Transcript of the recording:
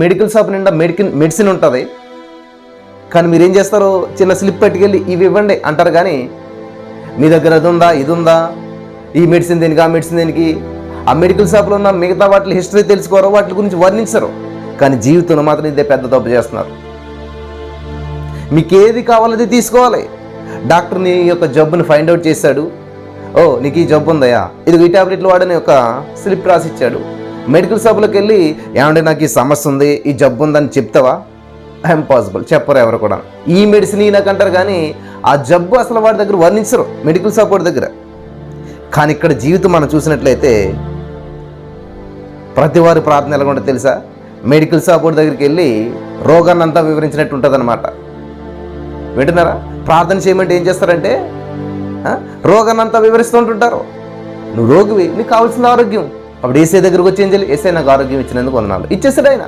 Medical shop నిండా medical medicine ఉంటుంది. కానీ మీరు ఏం చేస్తారు చిన్న స్లిప్ పట్టుకెళ్ళి ఇవి ఇవ్వండి అంటారు కానీ మీ దగ్గర అది ఉందా ఇది ఉందా? ఈ మెడిసిన్ దేనికి ఆ మెడిసిన్ దేనికి? ఆ మెడికల్ షాప్లో ఉన్న మిగతా వాటి హిస్టరీ తెలుసుకోరు వాటి గురించి వర్ణించరు. కానీ జీవితంలో మాత్రం ఇదే పెద్ద తప్పు చేస్తున్నారు. మీకు ఏది కావాలది తీసుకోవాలి. డాక్టర్ నీ యొక్క జబ్బుని ఫైండ్ అవుట్ చేశాడు. ఓ నీకు ఈ జబ్బు ఉందయా ఇది ఈ టాబ్లెట్లు వాడని ఒక స్లిప్ రాసి ఇచ్చాడు మెడికల్ షాప్లోకి వెళ్ళి ఏమంటే నాకు ఈ సమస్య ఉంది ఈ జబ్బు ఉందని చెప్తావా? ఇంపాసిబుల్ చెప్పరు ఎవరు కూడా. ఈ మెడిసిన్ నాకు అంటారు కానీ ఆ జబ్బు అసలు వాడి దగ్గర వర్ణించరు మెడికల్ షాప్ వాడి దగ్గర. కానీ ఇక్కడ జీవితం మనం చూసినట్లయితే ప్రతి వారి ప్రార్థన ఎలా ఉంటుందో తెలుసా? మెడికల్ షాప్ వాడి దగ్గరికి వెళ్ళి రోగాన్ని అంతా వివరించినట్టు ఉంటుంది వింటున్నారా? ప్రార్థన చేయమంటే ఏం చేస్తారంటే రోగాన్ని అంతా వివరిస్తుంటుంటారు నువ్వు రోగివి నీకు కావాల్సిన ఆరోగ్యం. అప్పుడు ఏసే దగ్గరకు వచ్చి ఏం చేయాలి? ఏసే నాకు ఆరోగ్యం ఇచ్చినందుకు వందనాలు. ఇచ్చేసాడు ఆయన.